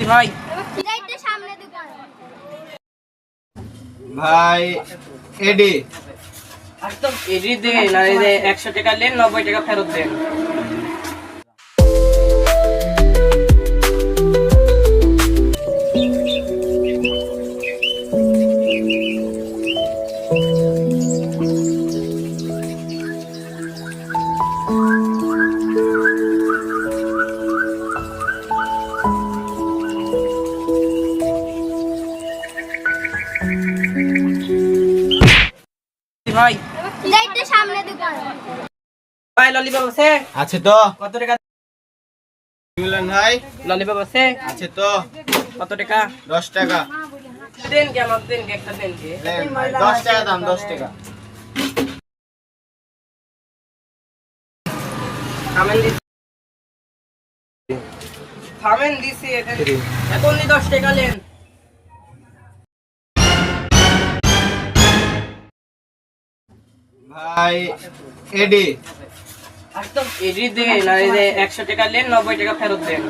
ভাই। ভাই এডি। এডি দিয়ে না এই যে একশো টাকা নেন নব্বই টাকা ফেরত দেন। ভাই। লাইটটা সামনে দোকান। ভাই ললিপপ আছে? আছে তো। কত টাকা? মিলন ভাই ললিপপ আছে? আছে তো। কত টাকা? দশ টাকা। দেন কি আমার দেন কি একটা দেন কি টাকা দাম দশ টাকা। থামেন দিছি। থামেন দিছি এখন নি দশ টাকা নেন ভাই এডি। একদম এডি দিয়ে না এই যে একশো টাকা নেন নব্বই টাকা ফেরত দেন।